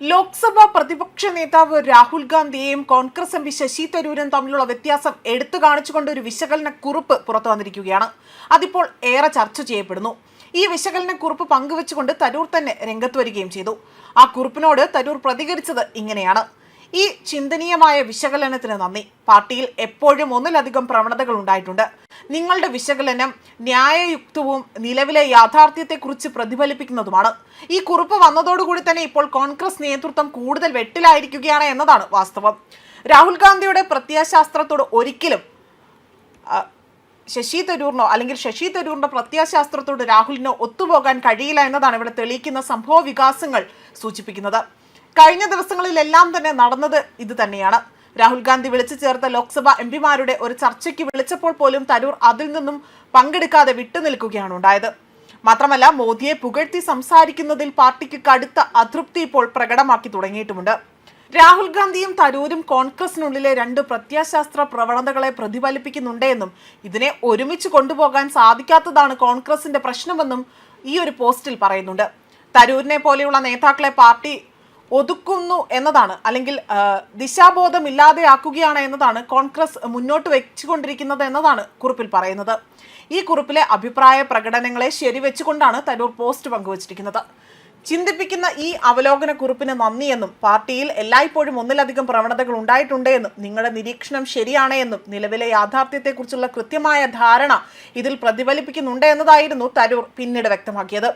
ലോക്സഭാ പ്രതിപക്ഷ നേതാവ് രാഹുൽ ഗാന്ധിയെയും കോൺഗ്രസ് എം പി ശശി തരൂരും തമ്മിലുള്ള വ്യത്യാസം എടുത്തു കാണിച്ചുകൊണ്ട് ഒരു വിശകലന കുറിപ്പ് പുറത്തു വന്നിരിക്കുകയാണ്. അതിപ്പോൾ ഏറെ ചർച്ച ചെയ്യപ്പെടുന്നു. ഈ വിശകലന കുറിപ്പ് പങ്കുവച്ചുകൊണ്ട് തരൂർ തന്നെ രംഗത്ത് വരികയും ചെയ്തു. ആ കുറിപ്പിനോട് തരൂർ പ്രതികരിച്ചത് ഇങ്ങനെയാണ്. ഈ ചിന്തനീയമായ വിശകലനത്തിന് നന്ദി. പാർട്ടിയിൽ എപ്പോഴും ഒന്നിലധികം പ്രവണതകൾ ഉണ്ടായിട്ടുണ്ട്. നിങ്ങളുടെ വിശകലനം ന്യായയുക്തവും നിലവിലെ യാഥാർത്ഥ്യത്തെക്കുറിച്ച് പ്രതിഫലിപ്പിക്കുന്നതുമാണ്. ഈ കുറിപ്പ് വന്നതോടുകൂടി തന്നെ ഇപ്പോൾ കോൺഗ്രസ് നേതൃത്വം കൂടുതൽ വെട്ടിലായിരിക്കുകയാണ് എന്നതാണ് വാസ്തവം. രാഹുൽ ഗാന്ധിയുടെ പ്രത്യയശാസ്ത്രത്തോട് ഒരിക്കലും ശശി തരൂറിനോ അല്ലെങ്കിൽ ശശി തരൂറിന്റെ പ്രത്യാശാസ്ത്രത്തോട് രാഹുലിനോ ഒത്തുപോകാൻ കഴിയില്ല എന്നതാണ് ഇവിടെ തെളിയിക്കുന്ന സംഭവ വികാസങ്ങൾ സൂചിപ്പിക്കുന്നത്. കഴിഞ്ഞ ദിവസങ്ങളിലെല്ലാം തന്നെ നടന്നത് ഇത് തന്നെയാണ്. രാഹുൽ ഗാന്ധി വിളിച്ചു ചേർത്ത ലോക്സഭ എം പിമാരുടെ ഒരു ചർച്ചയ്ക്ക് വിളിച്ചപ്പോൾ പോലും തരൂർ അതിൽ നിന്നും പങ്കെടുക്കാതെ വിട്ടുനിൽക്കുകയാണ് ഉണ്ടായത്. മാത്രമല്ല മോദിയെ പുകഴ്ത്തി സംസാരിക്കുന്നതിൽ പാർട്ടിക്ക് കടുത്ത അതൃപ്തി ഇപ്പോൾ പ്രകടമാക്കി തുടങ്ങിയിട്ടുമുണ്ട്. രാഹുൽ ഗാന്ധിയും തരൂരും കോൺഗ്രസിനുള്ളിലെ രണ്ട് പ്രത്യയശാസ്ത്ര പ്രവണതകളെ പ്രതിഫലിപ്പിക്കുന്നുണ്ടെന്നും ഇതിനെ ഒരുമിച്ച് കൊണ്ടുപോകാൻ സാധിക്കാത്തതാണ് കോൺഗ്രസിന്റെ പ്രശ്നമെന്നും ഈ ഒരു പോസ്റ്റിൽ പറയുന്നുണ്ട്. തരൂരിനെ പോലെയുള്ള നേതാക്കളെ പാർട്ടി ഒതുക്കുന്നു എന്നതാണ്. അല്ലെങ്കിൽ ദിശാബോധമില്ലാതെയാക്കുകയാണ് എന്നതാണ് കോൺഗ്രസ് മുന്നോട്ട് വെച്ചുകൊണ്ടിരിക്കുന്നത് എന്നതാണ് കുറിപ്പിൽ പറയുന്നത്. ഈ കുറിപ്പിലെ അഭിപ്രായ പ്രകടനങ്ങളെ ശരിവെച്ചുകൊണ്ടാണ് തരൂർ പോസ്റ്റ് പങ്കുവച്ചിരിക്കുന്നത്. ചിന്തിപ്പിക്കുന്ന ഈ അവലോകന കുറിപ്പിന് നന്ദിയെന്നും പാർട്ടിയിൽ എല്ലായ്പ്പോഴും ഒന്നിലധികം പ്രവണതകൾ ഉണ്ടായിട്ടുണ്ട് എന്നും നിങ്ങളുടെ നിരീക്ഷണം ശരിയാണ് എന്നും നിലവിലെ യാഥാർത്ഥ്യത്തെക്കുറിച്ചുള്ള കൃത്യമായ ധാരണ ഇതിൽ പ്രതിഫലിപ്പിക്കുന്നുണ്ട് എന്നതായിരുന്നു തരൂർ പിന്നീട് വ്യക്തമാക്കിയത്.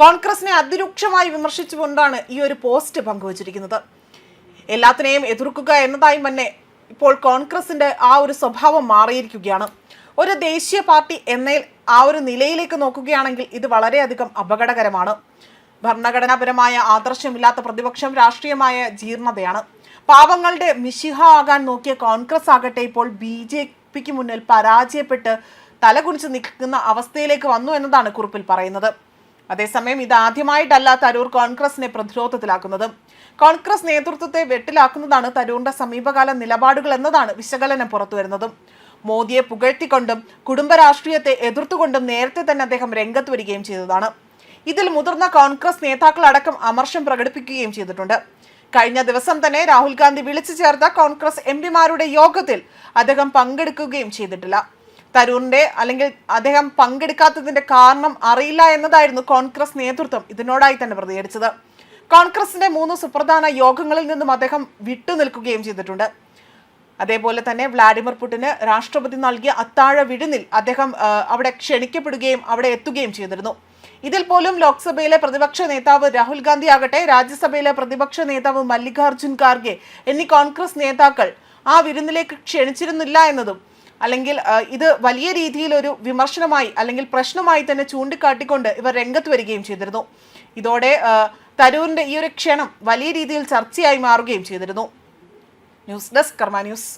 കോൺഗ്രസിനെ അതിരൂക്ഷമായി വിമർശിച്ചുകൊണ്ടാണ് ഈ ഒരു പോസ്റ്റ് പങ്കുവച്ചിരിക്കുന്നത്. എല്ലാത്തിനെയും എതിർക്കുക എന്നതായും തന്നെ ഇപ്പോൾ കോൺഗ്രസിന്റെ ആ ഒരു സ്വഭാവം മാറിയിരിക്കുകയാണ്. ഒരു ദേശീയ പാർട്ടി എന്ന ആ ഒരു നിലയിലേക്ക് നോക്കുകയാണെങ്കിൽ ഇത് വളരെയധികം അപകടകരമാണ്. ഭരണഘടനാപരമായ ആദർശമില്ലാത്ത പ്രതിപക്ഷം രാഷ്ട്രീയമായ ജീർണതയാണ്. പാവങ്ങളുടെ മിശിഹ ആകാൻ നോക്കിയ കോൺഗ്രസ് ആകട്ടെ ഇപ്പോൾ ബി ജെ പിക്ക് മുന്നിൽ പരാജയപ്പെട്ട് തലകുനിച്ച് നിൽക്കുന്ന അവസ്ഥയിലേക്ക് വന്നു എന്നതാണ് കുറിപ്പിൽ പറയുന്നത്. അതേസമയം ഇത് ആദ്യമായിട്ടല്ല തരൂർ കോൺഗ്രസിനെ പ്രതിരോധത്തിലാക്കുന്നത്. കോൺഗ്രസ് നേതൃത്വത്തെ വെട്ടിലാക്കുന്നതാണ് തരൂറിന്റെ സമീപകാല നിലപാടുകൾ എന്നതാണ് വിശകലനം പുറത്തുവരുന്നതും. മോദിയെ പുകഴ്ത്തിക്കൊണ്ടും കുടുംബ രാഷ്ട്രീയത്തെ എതിർത്തുകൊണ്ടും നേരത്തെ തന്നെ അദ്ദേഹം രംഗത്ത് വരികയും ചെയ്തതാണ്. ഇതിൽ മുതിർന്ന കോൺഗ്രസ് നേതാക്കളടക്കം അമർഷം പ്രകടിപ്പിക്കുകയും ചെയ്തിട്ടുണ്ട്. കഴിഞ്ഞ ദിവസം തന്നെ രാഹുൽ ഗാന്ധി വിളിച്ചു ചേർത്ത കോൺഗ്രസ് എം യോഗത്തിൽ അദ്ദേഹം പങ്കെടുക്കുകയും ചെയ്തിട്ടില്ല. തരൂറിന്റെ അല്ലെങ്കിൽ അദ്ദേഹം പങ്കെടുക്കാത്തതിന്റെ കാരണം അറിയില്ല എന്നതായിരുന്നു കോൺഗ്രസ് നേതൃത്വം ഇതിനോടായി തന്നെ പ്രതികരിച്ചത്. കോൺഗ്രസിന്റെ മൂന്ന് സുപ്രധാന യോഗങ്ങളിൽ നിന്നും അദ്ദേഹം വിട്ടുനിൽക്കുകയും ചെയ്തിട്ടുണ്ട്. അതേപോലെ തന്നെ വ്ളാഡിമിർ പുടിന് രാഷ്ട്രപതി നൽകിയ അത്താഴ വിരുന്നിൽ അദ്ദേഹം അവിടെ ക്ഷണിക്കപ്പെടുകയും അവിടെ എത്തുകയും ചെയ്തിരുന്നു. ഇതിൽ പോലും ലോക്സഭയിലെ പ്രതിപക്ഷ നേതാവ് രാഹുൽ ഗാന്ധി ആകട്ടെ രാജ്യസഭയിലെ പ്രതിപക്ഷ നേതാവ് മല്ലികാർജുൻ ഖാർഗെ എന്നീ കോൺഗ്രസ് നേതാക്കൾ ആ വിരുന്നിലേക്ക് ക്ഷണിച്ചിരുന്നില്ല എന്നതും അല്ലെങ്കിൽ ഇത് വലിയ രീതിയിൽ ഒരു വിമർശനമായി അല്ലെങ്കിൽ പ്രശ്നമായി തന്നെ ചൂണ്ടിക്കാട്ടിക്കൊണ്ട് ഇവർ രംഗത്ത് വരികയും ചെയ്തിരുന്നു. ഇതോടെ തരൂരിന്റെ ഈ ഒരു ക്ഷണം വലിയ രീതിയിൽ ചർച്ചയായി മാറുകയും ചെയ്തിരുന്നു. News desk Karma news.